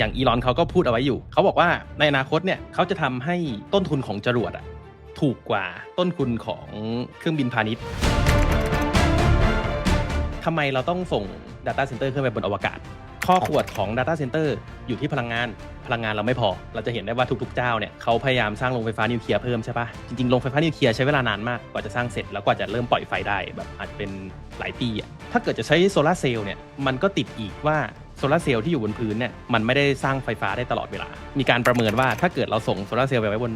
อย่างอีลอนเขาก็พูดเอาไว้อยู่ เขาบอกว่าในอนาคตเนี่ยเขาจะทำให้ต้นทุนของจรวดอะถูกกว่าต้นทุนของเครื่องบินพาณิชย์ทำไมเราต้องส่ง Data Center ขึ้นไปบนอวกาศ ข้อขวดของ Data Center อยู่ที่พลังงาน พลังงานเราไม่พอ เราจะเห็นได้ว่าทุกๆ เจ้าเนี่ยเขาพยายามสร้างโรงไฟฟ้านิวเคลียร์เพิ่มใช่ปะจริงๆ โรงไฟฟ้านิวเคลียร์ใช้เวลานานมากกว่าจะสร้างเสร็จแล้วกว่าจะเริ่มปล่อยไฟได้แบบอาจจะเป็นหลายปีอะถ้าเกิดจะใช้โซลาเซลล์เนี่ยมันก็ติดอีกว่า โซลาร์เซลล์ที่อยู่บนพื้นเนี่ยมันไม่ได้สร้างไฟฟ้าได้ตลอดเวลา มีการประเมินว่าถ้าเกิดเราส่งโซลาร์เซลล์ไปไว้บน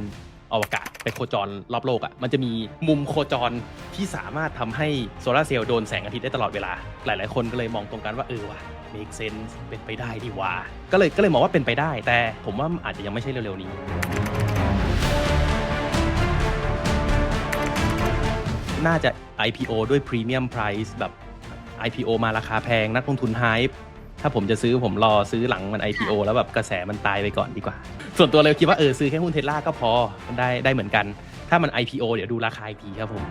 อวกาศไปโคจรรอบโลกอะ่ะมันจะมีมุมโคจรที่สามารถทำให้โซลาร์เซลล์โดนแสงอาทิตย์ได้ตลอดเวลา หลาย ๆ คนก็เลยมองตรงกันว่าเออว่ะ make sense เป็นไปได้ดีว่า ก็เลยก็เลยมองว่าเป็นไปได้ แต่ผมว่าอาจจะยังไม่ใช่เร็ว ๆ นี้น่าจะ IPO ด้วย Premium Price แบบ IPO มาราคาแพง นักลงทุน Hype ถ้าผมจะซื้อผมรอซื้อหลังมัน IPO แล้วแบบกระแสมันตายไปก่อนดีกว่า ส่วนตัวเลยคิดว่าเออซื้อแค่หุ้นเทสลาก็พอมันได้ได้เหมือนกัน ถ้ามัน IPO เดี๋ยวดูราคาอีกทีครับผม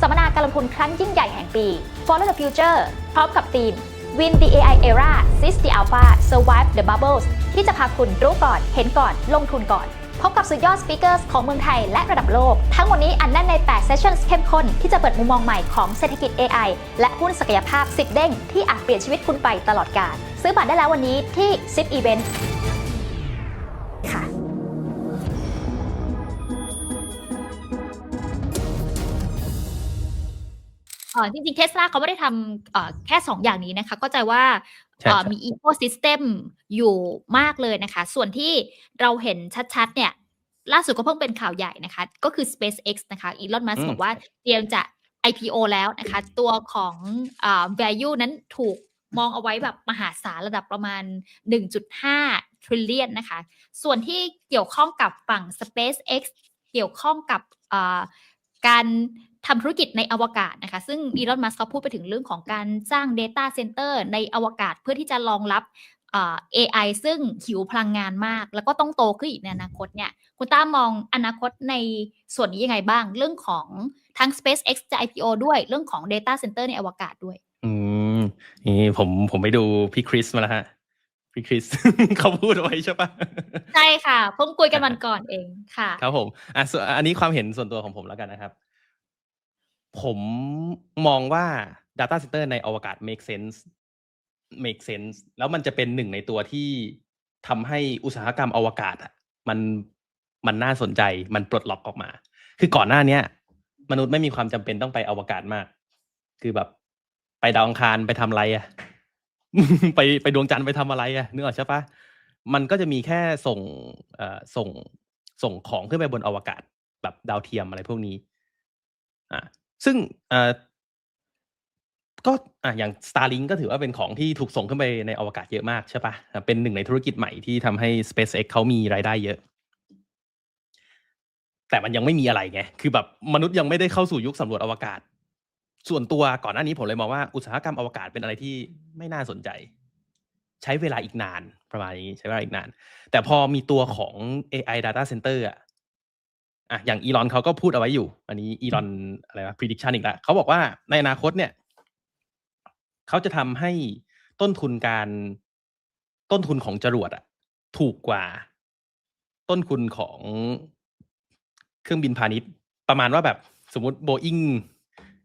สัมมนาการลงทุนครั้งยิ่งใหญ่แห่งปี Follow the Future พร้อมกับทีม Win the AI Era Seize the Alpha Survive the Bubbles ที่จะพาคุณรู้ก่อน เห็นก่อน ลงทุนก่อน พบกับสุดยอดสปีกเกอร์ของเมืองไทยและระดับโลก ทั้งหมดนี้อันแน่นใน 8 เซสชั่นเข้มข้น ที่จะเปิดมุมมองใหม่ของเศรษฐกิจ AI และหุ้นศักยภาพ 10 เด้ง ที่อาจเปลี่ยนชีวิตคุณไปตลอดกาลซื้อบัตรได้แล้ววันนี้ที่ SIP Event ค่ะจริงๆเทสลาเขาไม่ได้ทำเอ่อแค่ 2 อย่างนี้นะคะ ก็ใจว่า ใช่เอ่อใช่มี ecosystem อยู่มากเลยนะคะ ส่วนที่เราเห็นชัดๆ เนี่ย ล่าสุดก็เพิ่งเป็นข่าวใหญ่นะคะ ก็คือ SpaceX นะคะอีลอนมัสอืมบอกว่าเตรียมจะ IPO แล้วนะคะ ตัวของอ่า value นั้นถูกมองเอาไว้แบบมหาศาลระดับประมาณ 1.5 trillion นะคะ ส่วนที่เกี่ยวข้องกับฝั่ง SpaceX เกี่ยวข้องกับอ่า การทำธุรกิจในอวกาศนะคะ ซึ่งอีลอนมัสก์เขาพูดไปถึงเรื่องของการสร้าง Data Center ในอวกาศเพื่อที่จะรองรับอ่า AI ซึ่งหิวพลังงานมาก แล้วก็ต้องโตขึ้นอีกในอนาคตเนี่ย คุณต้ามองอนาคตในส่วนนี้ยังไงบ้าง เรื่องของทั้ง SpaceX จะ IPO ด้วยเรื่องของ Data Center ในอวกาศด้วย อืมนี่ผมผมไปดูพี่คริสมาแล้วฮะ พี่คริส เขาพูดเอาไว้ใช่ปะใช่ค่ะเพิ่งคุยกันวันก่อนเองค่ะ ครับผมอะส่วนอันนี้ความเห็นส่วนตัวของผมแล้วกันนะครับ ผมมองว่า Data Center ในอวกาศ make sense make sense แล้วมันจะเป็นหนึ่งในตัวที่ทำให้อุตสาหกรรมอวกาศอะมันมันน่าสนใจมันปลดล็อกออกมา คือก่อนหน้าเนี้ย มนุษย์ไม่มีความจำเป็นต้องไปอวกาศมาก คือแบบไปดาวอังคารไปทำอะไรอะ ไปไปดวงจันทร์ไปทำอะไรอะนึกออกใช่ปะมันก็จะมีแค่ส่งเอ่อส่งส่งของขึ้นไปบนอวกาศแบบดาวเทียมอะไรพวกนี้ อ่าซึ่งเอ่อก็อะอย่าง Starlink ก็ถือว่าเป็นของที่ถูกส่งขึ้นไปในอวกาศเยอะมากใช่ปะอะเป็นหนึ่งในธุรกิจใหม่ที่ทำให้ SpaceX เขามีรายได้เยอะ แต่มันยังไม่มีอะไรไง คือแบบมนุษย์ยังไม่ได้เข้าสู่ยุคสำรวจอวกาศ ส่วนตัวก่อนหน้านี้ผมเลยมองว่าอุตสาหกรรมอวกาศเป็นอะไรที่ไม่น่าสนใจ ใช้เวลาอีกนานประมาณนี้ใช้เวลาอีกนาน แต่พอมีตัวของ AI data center อะอะอย่างอีลอนเขาก็พูดเอาไว้อยู่ อันนี้อีลอนอะไรวะ prediction อีกแล้วเขาบอกว่าในอนาคตเนี่ยเขาจะทำให้ต้นทุนการต้นทุนของจรวดอะถูกกว่า ต้นทุนของเครื่องบินพาณิชย์ ประมาณว่าแบบสมมติโบอิง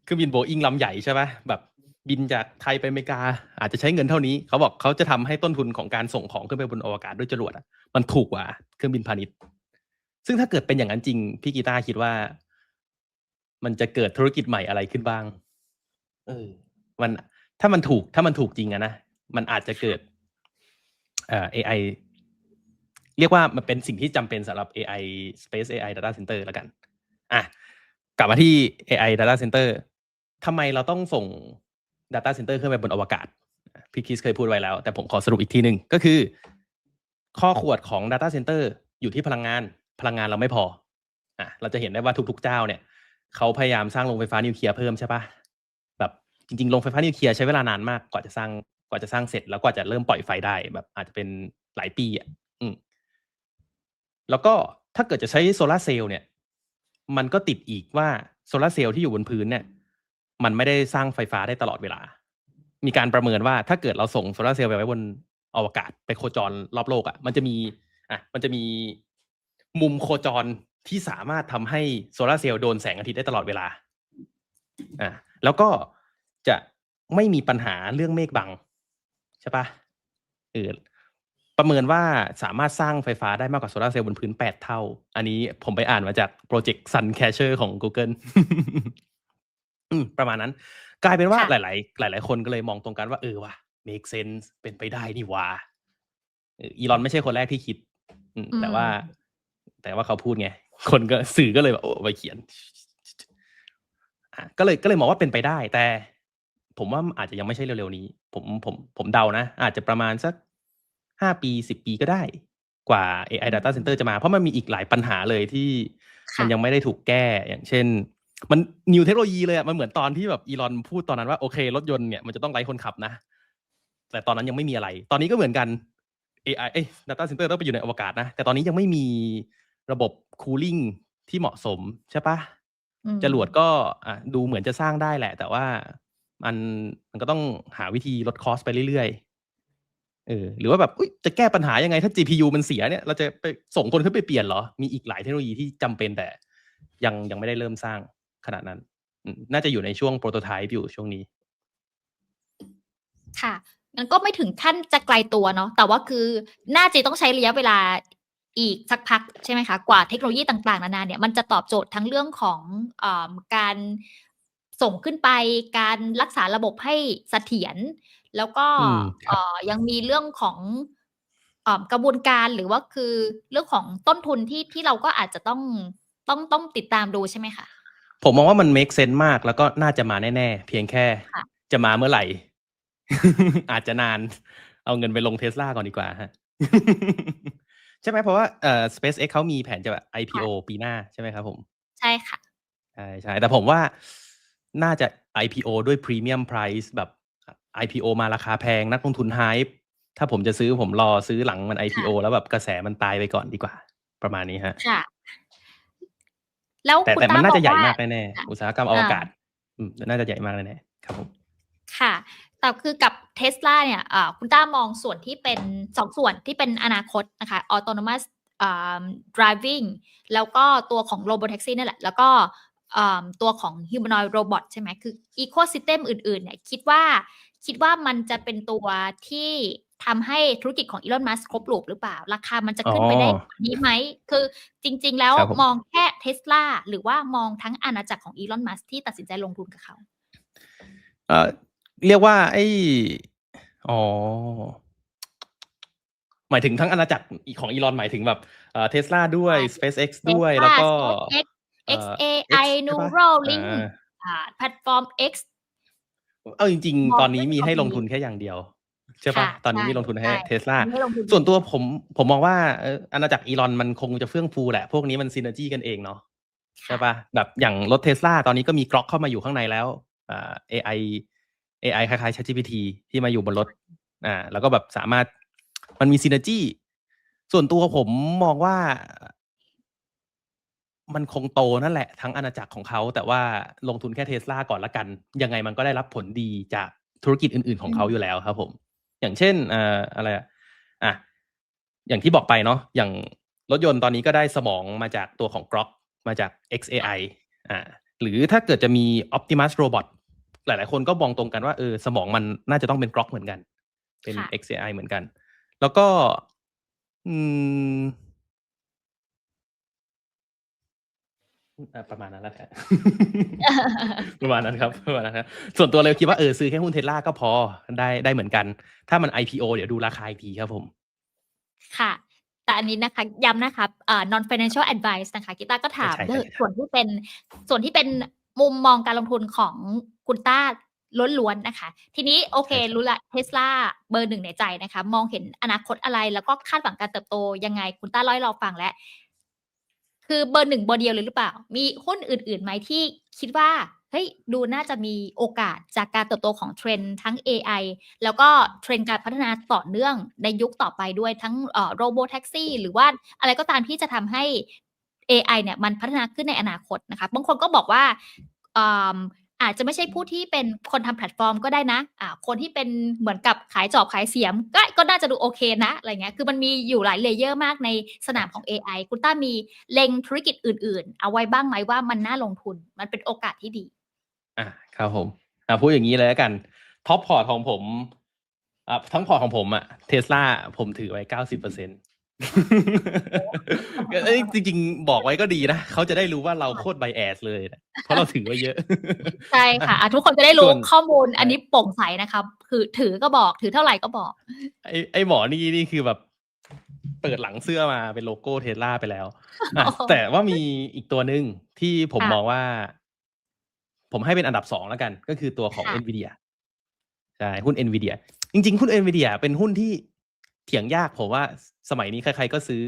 เครื่องบินโบอิงลำใหญ่ใช่ไหมแบบบินจากไทยไปอเมริกา อาจจะใช้เงินเท่านี้ เขาบอกเขาจะทำให้ต้นทุนของการส่งของขึ้นไปบนอวกาศด้วยจรวดอะมันถูกกว่าเครื่องบินพาณิชย์ ซึ่งถ้าเกิดเป็นอย่างนั้นจริง พี่กีตาร์คิดว่า มันจะเกิดธุรกิจใหม่อะไรขึ้นบ้าง เออ มันถ้ามันถูกถ้ามันถูกจริงอะนะมันอาจจะเกิด เอ่อ AI เรียกว่ามันเป็นสิ่งที่จำเป็นสำหรับ AI Space AI Data Center แล้วกัน อะ กลับมาที่ AI Data Center ทำไมเราต้องส่ง Data Center ขึ้นไปบนอวกาศ พี่คิสเคยพูดไว้แล้ว แต่ผมขอสรุปอีกทีหนึ่งก็คือ ข้อขวดของ Data Center อยู่ที่พลังงาน พลังงานเราไม่พออะเราจะเห็นได้ว่าทุกๆเจ้าเนี่ยเขาพยายามสร้างโรงไฟฟ้านิวเคลียร์เพิ่มใช่ปะแบบจริงๆโรงไฟฟ้านิวเคลียร์ใช้เวลานานมากกว่าจะสร้างกว่าจะสร้างเสร็จ แล้วกว่าจะเริ่มปล่อยไฟได้แบบอาจจะเป็นหลายปีอะอืมแล้วก็ถ้าเกิดจะใช้โซลาเซลล์เนี่ย มันก็ติดอีกว่าโซลาเซลล์ที่อยู่บนพื้นเนี่ย มันไม่ได้สร้างไฟฟ้าได้ตลอดเวลา มีการประเมินว่าถ้าเกิดเราส่งโซลาร์เซลล์ไปไว้บนอวกาศไปโคจรรอบโลกอะ่ะ มันจะมีอะมันจะมีมุมโคจรที่สามารถทำให้โซลาร์เซลล์โดนแสงอาทิตย์ได้ตลอดเวลาอะแล้วก็จะไม่มีปัญหาเรื่องเมฆบัง ใช่ปะเออประเมินว่าสามารถสร้างไฟฟ้าได้มากกว่าโซลาร์เซลล์บนพื้นแปดเท่า อันนี้ผมไปอ่านมาจากโปรเจกต์ Sun Catcher ของ Google อืม ประมาณนั้น กลายเป็นว่าค่ะ หลาย ๆ หลาย ๆ คนก็เลยมองตรงกันว่า เออ ว่ะ make sense เป็นไปได้นี่หว่า เอออีลอนไม่ใช่คนแรกที่คิด อืมแต่ว่าแต่ว่าเขาพูดไง คนก็ สื่อก็เลยแบบ โอ้ไปเขียนอะก็เลย ก็เลยมองว่าเป็นไปได้ แต่ผมว่าอาจจะยังไม่ใช่เร็ว ๆ นี้ ผม ผม ผมเดานะ อาจจะประมาณสักห้าปีสิบปีก็ได้ กว่า AI data center จะมา เพราะมันมีอีกหลายปัญหาเลยที่ค่ะมันยังไม่ได้ถูกแก้ อย่างเช่น มันนิวเทคโนโลยีเลยอะมันเหมือนตอนที่แบบอีลอนพูดตอนนั้นว่าโอเค รถยนต์เนี่ยมันจะต้องไร้คนขับนะ แต่ตอนนั้นยังไม่มีอะไร ตอนนี้ก็เหมือนกัน AI เอ้ย data center ต้องไปอยู่ในอวกาศนะ แต่ตอนนี้ยังไม่มีระบบ cooling ที่เหมาะสมใช่ปะอืมจรวดก็อะดูเหมือนจะสร้างได้แหละ แต่ว่ามันมันก็ต้องหาวิธีลดคอสไปเรื่อยๆเออหรือว่าแบบอุ๊ยจะแก้ปัญหายังไง ถ้า GPU มันเสียเนี่ย เราจะไปส่งคนขึ้นไปเปลี่ยนเหรอ มีอีกหลายเทคโนโลยีที่จำเป็นแต่ยังยังไม่ได้เริ่มสร้าง ขนาดนั้นอืมน่าจะอยู่ในช่วงโปรโตไทป์อยู่ช่วงนี้ ค่ะมันก็ไม่ถึงขั้นจะไกลตัวเนาะแต่ว่าคือน่าจะต้องใช้ระยะเวลาอีกสักพักใช่ไหมคะกว่าเทคโนโลยีต่างๆ นานาเนี่ยมันจะตอบโจทย์ทั้งเรื่องของเอมการส่งขึ้นไป การรักษาระบบให้เสถียรแล้วก็อืมครับเอ่อยังมีเรื่องของเอมกระบวนการหรือว่าคือเรื่องของต้นทุนที่ที่เราก็อาจจะต้องต้องต้องติดตามดูใช่ไหมคะ ผมมองว่ามัน make sense มาก แล้วก็น่าจะมาแน่ๆ เพียงแค่ค่ะ จะมาเมื่อไหร่ อาจจะนาน เอาเงินไปลงเทสลาก่อนดีกว่าฮะ ใช่ไหมเพราะว่าเอ่อ SpaceX เขามีแผนจะ IPO ปีหน้าใช่ไหมครับผม ใช่ค่ะ ใช่ใช่แต่ผมว่าน่าจะ IPO ด้วย Premium Price แบบ IPO มาราคาแพงนักลงทุน Hype ถ้าผมจะซื้อผมรอซื้อหลังมัน IPO แล้วแบบกระแสมันตายไปก่อนดีกว่า ประมาณนี้ฮะ ค่ะ แล้วแต่คุณแต่มันต้าน่าบอจะกใหญ่ว่ามากแน่ค่ะๆอุตสาหกรรมอวกาศอ่อืมน่าจะใหญ่มากแน่ๆครับผมค่ะ แต่คือกับเทสลาเนี่ยอ่าคุณต้ามองส่วนที่เป็นสองส่วนที่เป็นอนาคตนะคะ autonomous อ่า driving แล้วก็ตัวของ robotaxi นั่นแหละ แล้วก็อ่าตัวของ humanoid robot ใช่ไหมคือ ecosystem อื่นๆเนี่ยคิดว่าคิดว่ามันจะเป็นตัวที่ ทำให้ธุรกิจของอีลอนมัสครบลูปหรือเปล่า ราคามันจะขึ้นไปได้อ๋อกว่านี้ไหม คือจริง ๆ แล้วครับผมมองแค่เทสลาหรือว่ามองทั้งอาณาจักรของอีลอนมัสที่ตัดสินใจลงทุนกับเขาเอ่อเรียกว่าไอ้อ๋อหมายถึงทั้งอาณาจักรของอีลอนหมายถึงแบบเอ่อเทสลาด้วย SpaceX ด้วย Tesla แล้วก็ SpaceX เอ่อ XAI X ใช่ปะ Neuralink อ่าอ่าแพลตฟอร์ม X เอาจริงมองๆตอนนี้เรื่องมีให้ของลงทุนแค่อย่างเดียว ใช่ปะค่ะตอนนี้ใช่มีลงทุนให้ใช่เทสลาไม่ลงทุนส่วนตัวผมผมมองว่าเอ่ออาณาจักรอีลอนมันคงจะเฟื่องฟูแหละ พวกนี้มันซีเนอร์จีกันเองเนาะใช่ปะแบบอย่างรถเทสลาตอนนี้ก็มีกรอกเข้ามาอยู่ข้างในแล้วอ่า AI AI คล้ายๆ ChatGPT ที่มาอยู่บนรถอ่าแล้วก็แบบสามารถมันมีซีเนอร์จีส่วนตัวผมมองว่า มันคงโตนั่นแหละ ทั้งอาณาจักรของเขา แต่ว่าลงทุนแค่เทสลาก่อนละกัน ยังไงมันก็ได้รับผลดีจากธุรกิจอื่น ๆ ของเขาอืมอยู่แล้วครับผม อย่างเช่นเอ่ออะไรอะอะอย่างที่บอกไปเนาะอย่างรถยนต์ตอนนี้ก็ได้สมองมาจากตัวของ Grok มาจาก XAI อ่าหรือถ้าเกิดจะมี Optimus Robot หลาย ๆ คนก็มองตรงกันว่าเออสมองมันน่าจะต้องเป็น Grok เหมือนกัน เป็นค่ะ XAI เหมือนกัน แล้วก็ อืม ประมาณนั้นแหละครับประมาณนั้นครับประมาณนั้นครับส่วนตัวเลยคิดว่าเออซื้อแค่หุ้นเทสลาก็พอได้ได้เหมือนกัน ถ้ามัน IPO เดี๋ยวดูราคาอีกทีครับผม ค่ะ แต่อันนี้นะคะย้ำนะคะอ่า non financial advice นะคะกีตาร์ก็ถามใช่ใช่เรื่องใช่ส่วนที่เป็นส่วนที่เป็นมุมมองการลงทุนของคุณต้าล้วนๆนะคะ ทีนี้โอเครู้ละเทสลาเบอร์หนึ่งในใจนะคะ มองเห็นอนาคตอะไรแล้วก็คาดหวังการเติบโตยังไงคุณต้าเล่าให้เราฟังแล้ว คือเบอร์หนึ่งเบอร์เดียวเลยหรือเปล่า มีหุ้นอื่นๆไหมที่คิดว่าเฮ้ยดูน่าจะมีโอกาสจากการเติบโตของเทรนด์ทั้ง AI แล้วก็เทรนด์การพัฒนาต่อเนื่องในยุคต่อไปด้วยทั้งเอ่อโรบอทแท็กซี่หรือว่าอะไรก็ตามที่จะทำให้ AI เนี่ยมันพัฒนาขึ้นในอนาคตนะคะบางคนก็บอกว่า อาจจะไม่ใช่ผู้ที่เป็นคนทำแพลตฟอร์มก็ได้นะอ่าคนที่เป็นเหมือนกับขายจอบขายเสียม ก็ก็น่าจะดูโอเคนะอะไรเงี้ยคือมันมีอยู่หลายเลเยอร์มากในสนามของ AI คุณต้ามีเล็งธุรกิจอื่น ๆ เอาไว้บ้างไหมว่ามันน่าลงทุนมันเป็นโอกาสที่ดีอะครับผมอะพูดอย่างนี้เลยแล้วกันท็อปพอร์ตของผมอะทั้งพอร์ตของผมอะเทสลาผมถือไว้เก้าสิบเปอร์เซ็นต์ จริงๆ บอกไว้ก็ดีนะเขาจะได้รู้ว่าเราโคตรไบแอสเลยนะเพราะเราถือไว้เยอะ ใช่ค่ะอะ ทุกคนจะได้รู้ส่วน ข้อมูลอันนี้โปร่งใสนะครับ คือถือก็บอกถือเท่าไหร่ก็บอก ไอ้ไอ้หมอนี่นี่คือแบบ เปิดหลังเสื้อมาเป็นโลโก้เทสลาไปแล้วอะโอ้โหแต่ว่ามีอีกตัวหนึ่งที่ผมค่ะมองว่า ผมให้เป็นอันดับสองแล้วกัน ก็คือตัวของ ค่ะ NVIDIA ใช่หุ้น NVIDIA จริง ๆ หุ้น NVIDIA เป็นหุ้นที่ เถียงยากผมว่าสมัยนี้ใคร ๆก็ซื้อ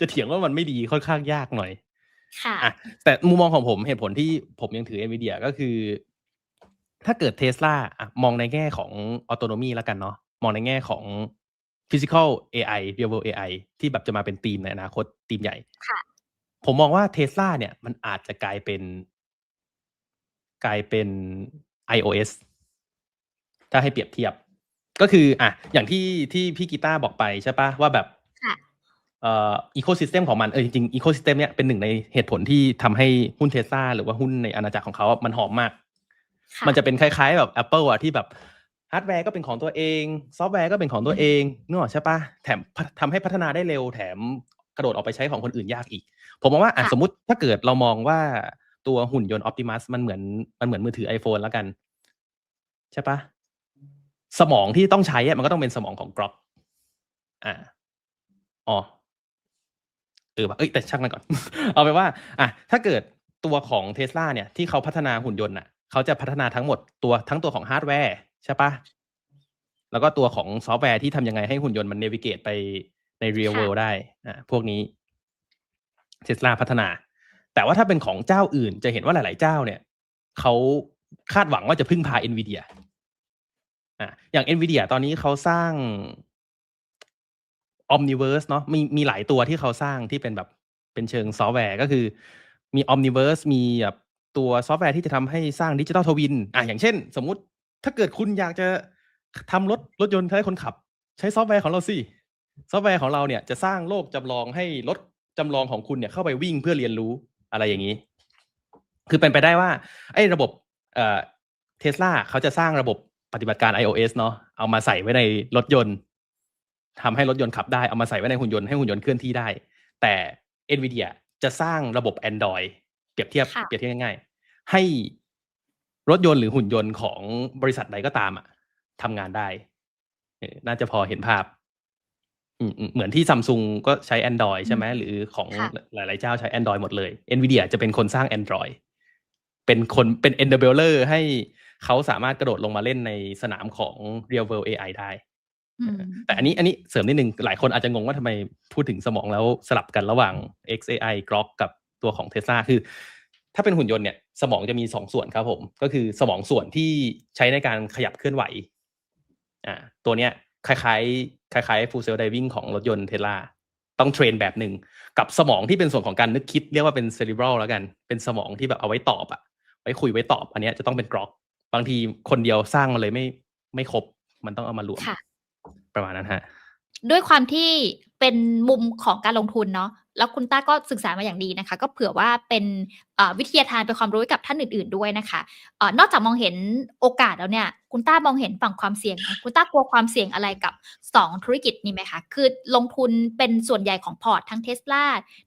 จะเถียงว่ามันไม่ดีค่อนข้างยากหน่อย ค่ะอะแต่มุมมองของผมเหตุผลที่ผมยังถือ NVIDIA ก็คือ ถ้าเกิดเทสลาอะมองในแง่ของออโตโนมีแล้วกันเนาะมองในแง่ของ Physical AI Real World AI ที่แบบจะมาเป็นทีมในอนาคตทีมใหญ่ค่ะผมมองว่าเทสลาเนี่ยมันอาจจะกลายเป็น กลายเป็น iOS ถ้าให้เปรียบเทียบ ก็คืออะอย่างที่ที่พี่กีตาร์บอกไปใช่ปะว่าแบบค่ะเอ่ออีโคซิสเต็มของมันเออจริงๆอีโคซิสเต็มเนี่ยเป็นหนึ่งในเหตุผลที่ทำให้หุ้นเทสลาหรือว่าหุ้นในอาณาจักรของเขาอะมันหอมมากค่ะมันจะเป็นคล้าย ๆ แบบ Apple อะที่แบบฮาร์ดแวร์ก็เป็นของตัวเอง ซอฟต์แวร์ก็เป็นของตัวเองนึกออกใช่ปะแถมพัฒทำให้พัฒนาได้เร็วแถมกระโดดออกไปใช้ของคนอื่นยากอีก ผมมองว่าอะค่ะสมมติถ้าเกิดเรามองว่าตัวหุ่นยนต์ Optimus มันเหมือนมันเหมือนมือถือ iPhone แล้วกัน ใช่ปะ สมองที่ต้องใช้อะมันก็ต้องเป็นสมองของ Grok อ่าอ๋อเออว่ะเอ้ยแต่ช่างมันก่อน เอาไปนว่า อะถ้าเกิดตัวของเทสลาเนี่ย ที่เขาพัฒนาหุ่นยนต์อะเขาจะพัฒนาทั้งหมดตัวทั้งตัวของฮาร์ดแวร์ใช่ปะแล้วก็ตัวของซอฟต์แวร์ที่ทำยังไงให้หุ่นยนต์มันเนวิเกตไปในเรียลค่ะเวิลด์ได้อะพวกนี้เทสลาพัฒนา แต่ว่าถ้าเป็นของเจ้าอื่นจะเห็นว่าหลาย ๆ เจ้าเนี่ยเขาคาดหวังว่าจะพึ่งพา NVIDIA อ่ะอย่าง NVIDIA ตอนนี้เขาสร้าง Omniverse เนาะมีมีหลายตัวที่เขาสร้างที่เป็นแบบเป็นเชิงซอฟต์แวร์ก็คือมี Omniverse มีแบบตัวซอฟต์แวร์ที่จะทำให้สร้างดิจิ t a ลทวินอะอย่างเช่น สมมุติถ้าเกิดคุณอยากจะทำรถรถยนต์ให้คนขับ ใช้ซอฟต์แวร์ของเราสิ ซอฟต์แวร์ของเราเนี่ยจะสร้างโลกจำลองให้รถจำลองของคุณเนี่ยเข้าไปวิ่งเพื่อเรียนรู้อะไรอย่างนี้ คือเป็นไปได้ว่าไอ้ระบบเอ่อเทสลาเขาจะสร้างระบบ ปฏิบัติการ iOS เนาะเอามาใส่ไว้ในรถยนต์ทำให้รถยนต์ขับได้เอามาใส่ไว้ในหุ่นยนต์ให้หุ่นยนต์เคลื่อนที่ได้ แต่ NVIDIA จะสร้างระบบ Android เปรียบเทียบค่ะเปรียบเทียบง่ายๆ ให้รถยนต์หรือหุ่นยนต์ของบริษัทใดก็ตามอะทำงานได้เออน่าจะพอเห็นภาพอืมอืมเหมือนที่ซัมซุงก็ใช้ Android ใช่ไหมหรือของค่ะหลาย ๆ เจ้าใช้ Android หมดเลย NVIDIA จะเป็นคนสร้าง Android เป็นคนเป็น enabler ให้ เขาสามารถกระโดดลงมาเล่นในสนามของ real world AI ได้อืมแต่อันนี้อันนี้เสริมนิดนึง หลายคนอาจจะงงว่าทำไมพูดถึงสมองแล้วสลับกันระหว่าง XAI Grok กับตัวของ Tesla คือ ถ้าเป็นหุ่นยนต์เนี่ยสมองจะมีสองส่วนครับผม ก็คือสมองส่วนที่ใช้ในการขยับเคลื่อนไหวอ่าตัวเนี้ยคล้ายๆ คล้ายๆ full self driving ของรถยนต์เทสลาต้องเทรนแบบหนึ่งกับสมองที่เป็นส่วนของการนึกคิด เรียกว่าเป็น cerebral แล้วกัน เป็นสมองที่แบบเอาไว้ตอบอะไว้คุยไว้ตอบ อันเนี้ยจะต้องเป็น Grok บางทีคนเดียวสร้างมาเลยไม่ไม่ครบ มันต้องเอามารวมค่ะ ประมาณนั้นฮะ ด้วยความที่เป็นมุมของการลงทุนเนาะแล้วคุณต้าก็ศึกษามาอย่างดีนะคะ ก็เผื่อว่าเป็นเอ่อวิทยาทานเป็นความรู้ให้กับท่านอื่น ๆด้วยนะคะเอ่อนอกจากมองเห็นโอกาสแล้วเนี่ย คุณต้ามองเห็นฝั่งความเสี่ยงไหมคุณต้ากลัวความเสี่ยงอะไรกับ 2 ธุรกิจนี้ไหมคะ คือลงทุนเป็นส่วนใหญ่ของพอร์ตทั้งเท s l a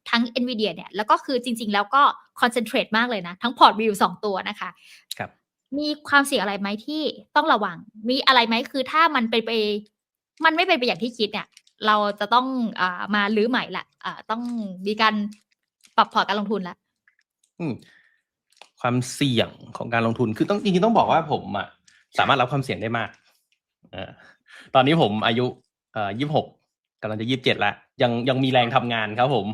ทั้ง NVIDIA เนี่ยแล้วก็คือจริง ๆ แล้วก็คอนเซนเทรตมากเลยนะ ทั้งพอร์ตวิวสองตัวนะคะ ครับ มีความเสี่ยงอะไรไหมที่ต้องระวัง มีอะไรไหมคือถ้ามันไปนไป มันไม่เป็นไปอย่างที่คิดเนี่ย เราจะต้องอามาลื้อใหม่ละอ่าต้องมีการปรับพอร์ตการลงทุนละความเสี่ยงของการลงทุนคือต้องจริงๆต้องบอกว่าผมอะสามารถรับความเสี่ยงได้มากอตอนนี้ผมอายุยี่สิบหกกำลังจะยี่สิบเจ็ดล้วยังยังมีแรงทำงานครับผม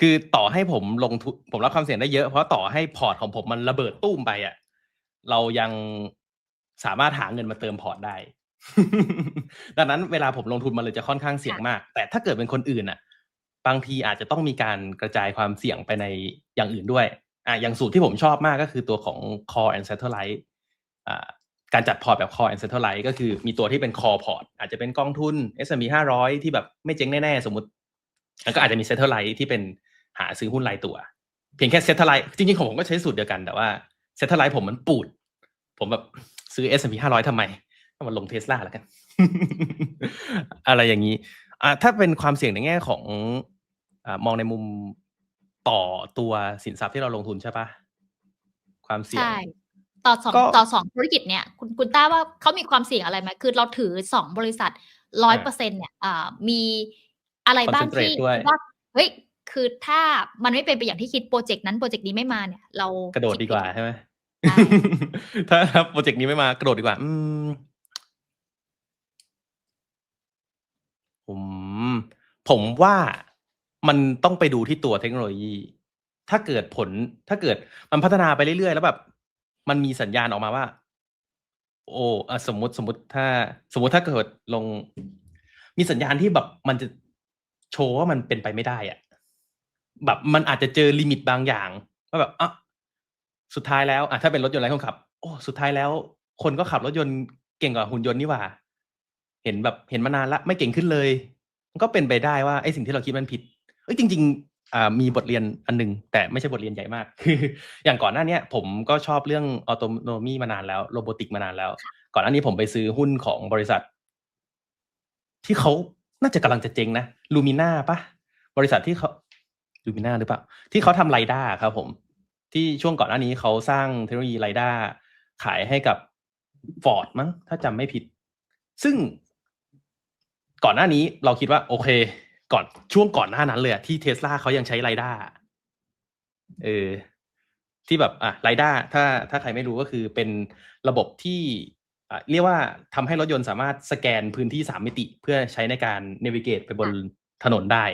คือต่อให้ผมลงทุนผมรับความเสี่ยงได้เยอะเพราะต่อให้พอร์ตของผมมันระเบิดตุ้มไปอะ เรายังสามารถหาเงินมาเติมพอร์ตได้ ดังนั้นเวลาผมลงทุนมันเลยจะค่อนข้างเสี่ยงมาก แต่ถ้าเกิดเป็นคนอื่นอะ บางทีอาจจะต้องมีการกระจายความเสี่ยงไปในอย่างอื่นด้วย อะอย่างสูตรที่ผมชอบมากก็คือตัวของ core and satellite อ่าการจัดพอร์ตแบบ core and satellite ก็คือมีตัวที่เป็น core port อาจจะเป็นกองทุน S&P 500 ที่แบบไม่เจ๊งแน่ๆ สมมติ แล้วก็อาจจะมี satellite ที่เป็นหาซื้อหุ้นรายตัว เพียงแค่ satellite จริงๆของผมก็ใช้สูตรเดียวกันแต่ว่า satellite ผมมันปูด ผมแบบซื้อ S&P 500ทำไมก็มาลงเทสลาแล้วกัน อะไรอย่างนี้อ่าถ้าเป็นความเสี่ยงในแง่ของอามองในมุมต่อตัวสินทรัพย์ที่เราลงทุนใช่ปะความเสี่ยงใช่ต่อสองก็ต่อสองธุรกิจเนี่ย คุณคุณต้าว่าเขามีความเสี่ยงอะไรไหมคือเราถือสองบริษัทร้อยเปอร์เซ็นเนี่ยอ่ามีอะไรบ้างที่ Concentrate ด้วยว่าเฮ้ย คือถ้ามันไม่เป็นไปอย่างที่คิดโปรเจกต์นั้นโปรเจกต์นี้ไม่มาเนี่ย เรากระโดดดีกว่าคิใช่ไหมใช่ถ้าโปรเจกต์นี้ไม่มากระโดดดีกว่า อืมผมผมว่ามันต้องไปดูที่ตัวเทคโนโลยี ถ้าเกิดผล ถ้าเกิดมันพัฒนาไปเรื่อยๆ แล้วแบบ มันมีสัญญาณออกมาว่า โอ้อะสมมติสมมติถ้า สมมติถ้าเกิดลง มีสัญญาณที่แบบมันจะโชว์ว่ามันเป็นไปไม่ได้อะ แบบมันอาจจะเจอลิมิตบางอย่างว่าแบบอะสุดท้ายแล้วอะถ้าเป็นรถยนต์ไร้คนขับ โอ้สุดท้ายแล้ว คนก็ขับรถยนต์เก่งกว่าหุ่นยนต์นี่หว่า เห็นแบบเห็นมานานละไม่เก่งขึ้นเลยก็เป็นไปได้ว่าไอ้สิ่งที่เราคิดมันผิดเอ้ยจริง ๆ อ่ามีบทเรียนอันหนึง แต่ไม่ใช่บทเรียนใหญ่มากคืออย่างก่อนหน้าเนี้ย ผมก็ชอบเรื่องออโตโนมีมานานแล้วโรบอติกมานานแล้ว ก่อนหน้านี้ผมไปซื้อหุ้นของบริษัท ที่เขาน่าจะกำลังจะเจ๊งนะลูมิน่าปะบริษัทที่เขา ลูมิน่าหรือเปล่า ที่เขาทำไรด้าครับผม ที่ช่วงก่อนหน้านี้เขาสร้างเทคโนโลยีไรด้าขายให้กับฟอร์ดมั้ง ถ้าจำไม่ผิด ซึ่งก่อนหน้านี้เราคิดว่าโอเค ก่อนช่วงก่อนหน้านั้นเลยที่เทสลาเขายังใช้ไรด้าเออที่แบบอะไรด้าถ้าถ้าใครไม่รู้ก็คือเป็นระบบที่อะเรียกว่าทำให้รถยนต์สามารถสแกนพื้นที่สามมิติ เพื่อใช้ในการเนวิเกตไปบน ถนนได้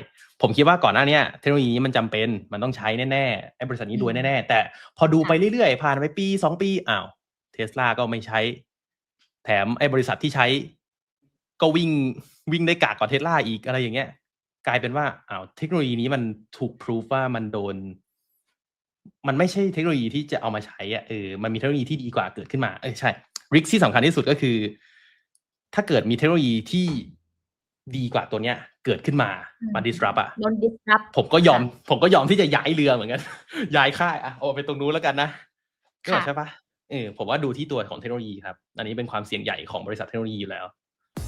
ผมคิดว่าก่อนหน้าเนี้ยเทคโนโลยีนี้มันจำเป็นมันต้องใช้แน่ๆไอ้บริษัทนี้รวยแน่ๆแต่พอดูไปเรื่อยๆ ผ่านไปปีสองปีอ้าวเทสลาก็ไม่ใช้ แถมไอ้บริษัทที่ใช้ ก็วิ่งวิ่งได้กากกว่าเทสลาอีกอะไรอย่างเงี้ย กลายเป็นว่าอ้าวเทคโนโลยีนี้มันถูกพิสูจว่ามันโดน มันไม่ใช่เทคโนโลยีที่จะเอามาใช้อะเออมันมีเทคโนโลยีที่ดีกว่าเกิดขึ้นมาเออใช่ริกที่สำคัญที่สุดก็คือ ถ้าเกิดมีเทคโนโลยีที่ ดีกว่าตัวเนี้ย เกิดขึ้นมาอืมมา disrupt อะโดน disrupt ผมก็ยอม ผมก็ยอมที่จะย้ายเรือเหมือนกัน ย้ายค่ายอะเอาไปตรงนู้นแล้วกันนะค่ะใช่ปะเออผมว่าดูที่ตัวของเทคโนโลยีครับ อันนี้เป็นความเสี่ยงใหญ่ของบริษัทเทคโนโลยีอยู่แล้ว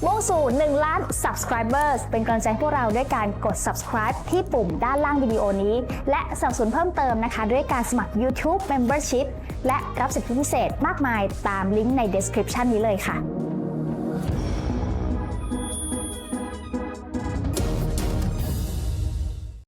มุ่งสู่1ล้าน subscribers เป็นกำลังใจให้พวกเราด้วยการกด subscribe ที่ปุ่มด้านล่างวิดีโอนี้ และสนับสนุนเพิ่มเติมนะคะ ด้วยการสมัคร YouTube Membership และรับสิทธิพิเศษมากมายตามลิงก์ใน description นี้เลยค่ะ